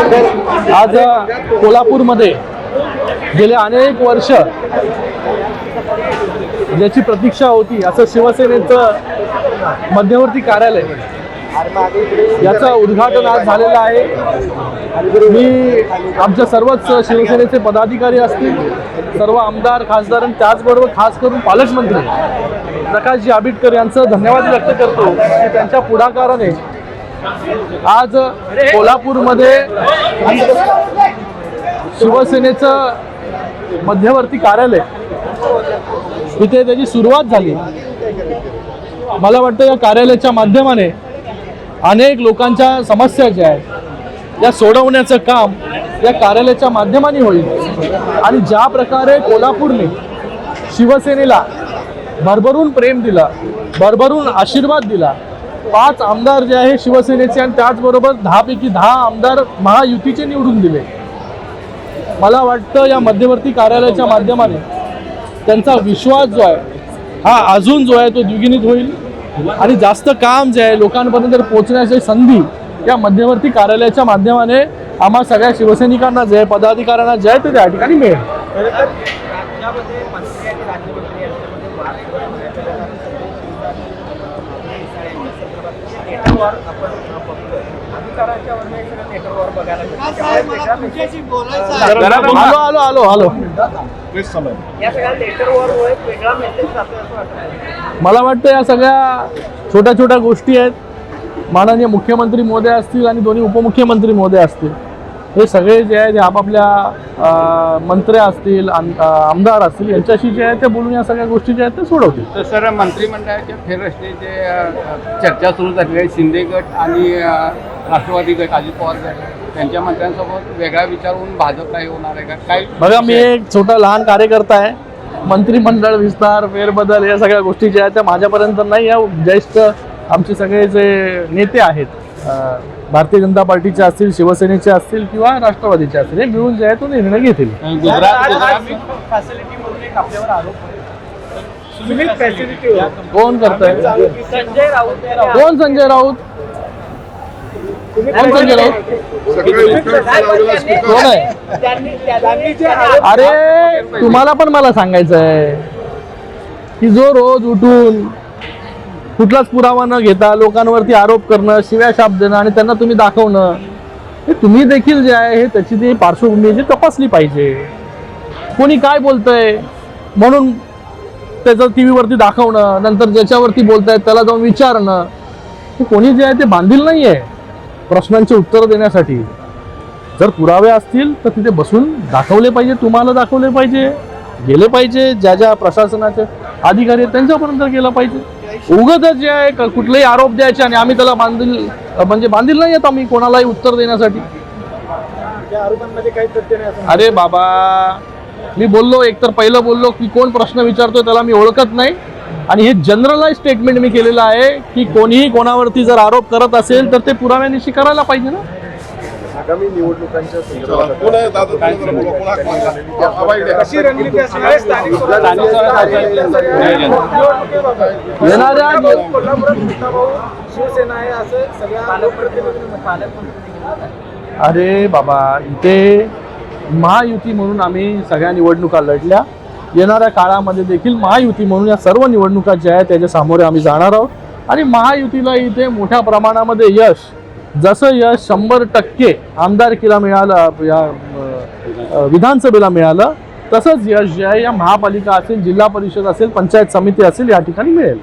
आज कोल्हापूरमध्ये गेले अनेक वर्ष ज्याची प्रतीक्षा होती असं शिवसेनेचं मध्यवर्ती कार्यालय. याचं उद्घाटन आज झालेलं आहे. मी आमच्या सर्वच शिवसेनेचे पदाधिकारी असतील सर्व आमदार खासदार आणि त्याचबरोबर खास करून पालकमंत्री प्रकाशजी आंबेडकर यांचं धन्यवाद व्यक्त करतो. की त्यांच्या पुढाकाराने आज कोल्हापूरमध्ये शिवसेनेचं मध्यवर्ती कार्यालय. इथे त्याची सुरुवात झाली. मला वाटतं या कार्यालयाच्या माध्यमाने अनेक लोकांच्या समस्या ज्या आहेत या सोडवण्याचं काम या कार्यालयाच्या माध्यमाने होईल. आणि ज्या प्रकारे कोल्हापूरने शिवसेनेला भरभरून प्रेम दिला भरभरून आशीर्वाद दिला पाच आमदार जे आहे शिवसेनेचे आणि त्याचबरोबर दहापैकी दहा आमदार महायुतीचे निवडून दिले. मला वाटतं या मध्यवर्ती कार्यालयाच्या माध्यमाने त्यांचा विश्वास जो आहे हा अजून जो आहे तो द्विगुणित होईल. आणि जास्त काम जे आहे लोकांपर्यंत पोहोचण्याची संधी या मध्यवर्ती कार्यालयाच्या माध्यमाने आम्हा सगळ्या शिवसैनिकांना जे आहे पदाधिकाऱ्यांना जे आहे ते त्या ठिकाणी मिळेल. नेटवर आपण बघतोय. अधिकाराच्या वरनं सगळं नेटवर बघायला मिळतं. त्यामुळे वेगळा आलो आलो आलो आलो या सगळ्या लेटरवर वेगळा मेसेज जातोय असं वाटतं. मला वाटतं या सगळ्या छोट्या छोट्या गोष्टी आहेत. माननीय मुख्यमंत्री महोदय असतील आणि दोन्ही उपमुख्यमंत्री महोदय असतील. हे सगळे जे आहे ते आपापल्या अं, मंत्री असतील आमदार असतील यांच्याशी जे आहे ते बोलून या सगळ्या गोष्टी ज्या आहेत ते सोडवतील. तर सर मंत्रिमंडळाच्या फेररचनेचे अ, चर्चा सुरू झालेली आहे शिंदे गट आणि राष्ट्रवादी गट अजित पवार गट त्यांच्या मंत्र्यांसोबत वेगळा विचार होऊन भाजपला हे होणार आहे का? काय बघा मी एक छोटा लहान कार्यकर्ता आहे. मंत्रिमंडळ विस्तार फेरबदल या सगळ्या गोष्टी ज्या आहेत त्या माझ्यापर्यंत नाही या ज्येष्ठ आमचे सगळे जे नेते आहेत भारतीय जनता पार्टीचे असतील शिवसेनेचे असतील किंवा राष्ट्रवादीचे असतील हे मिळून जे आहे. तो निर्णय घेतील कोण करतंय? संजय राऊत कोण संजय राऊत? कोण संजय राऊत? कोण आहे? अरे तुम्हाला पण मला सांगायचं आहे की जो रोज उठून कुठलाच पुरावा न घेता लोकांवरती आरोप करणं शिव्या शाप देणं आणि त्यांना तुम्ही दाखवणं हे तुम्ही देखील जे आहे हे त्याची ती पार्श्वभूमी जी तपासली पाहिजे. कोणी काय बोलतंय म्हणून त्याचं टी व्हीवरती दाखवणं नंतर ज्याच्यावरती बोलतायत त्याला जाऊन विचारणं हे कोणी जे आहे ते बांधील नाही आहे प्रश्नांची उत्तरं देण्यासाठी. जर पुरावे असतील तर तिथे बसून दाखवले पाहिजे तुम्हाला दाखवले पाहिजे गेले पाहिजे ज्या ज्या प्रशासनाचे अधिकारी आहेत त्यांच्यापर्यंत गेलं पाहिजे. उगत जे आहे कुठलेही आरोप द्यायचे आणि आम्ही त्याला बांधील म्हणजे बांधील नाही येत आम्ही कोणालाही उत्तर देण्यासाठी. अरे बाबा मी बोललो एकतर पहिलं बोललो की कोण प्रश्न विचारतोय त्याला मी ओळखत नाही. आणि हे जनरलाइज स्टेटमेंट मी केलेलं आहे की कोणीही कोणावरती जर आरोप करत असेल तर ते पुराव्यानिशी करायला पाहिजे ना. आगामी निवडणुकांच्या अरे बाबा इथे महायुती म्हणून आम्ही सगळ्या निवडणुका लढल्या. येणाऱ्या काळामध्ये देखील महायुती म्हणून या सर्व निवडणुका ज्या आहेत त्याच्या सामोरे आम्ही जाणार आहोत. आणि महायुतीला इथे मोठ्या प्रमाणामध्ये यश जसं यश शंभर टक्के आमदारकीला मिळालं या विधानसभेला मिळालं तसंच यश जे आहे या महापालिका असेल जिल्हा परिषद असेल पंचायत समिती असेल या ठिकाणी मिळेल.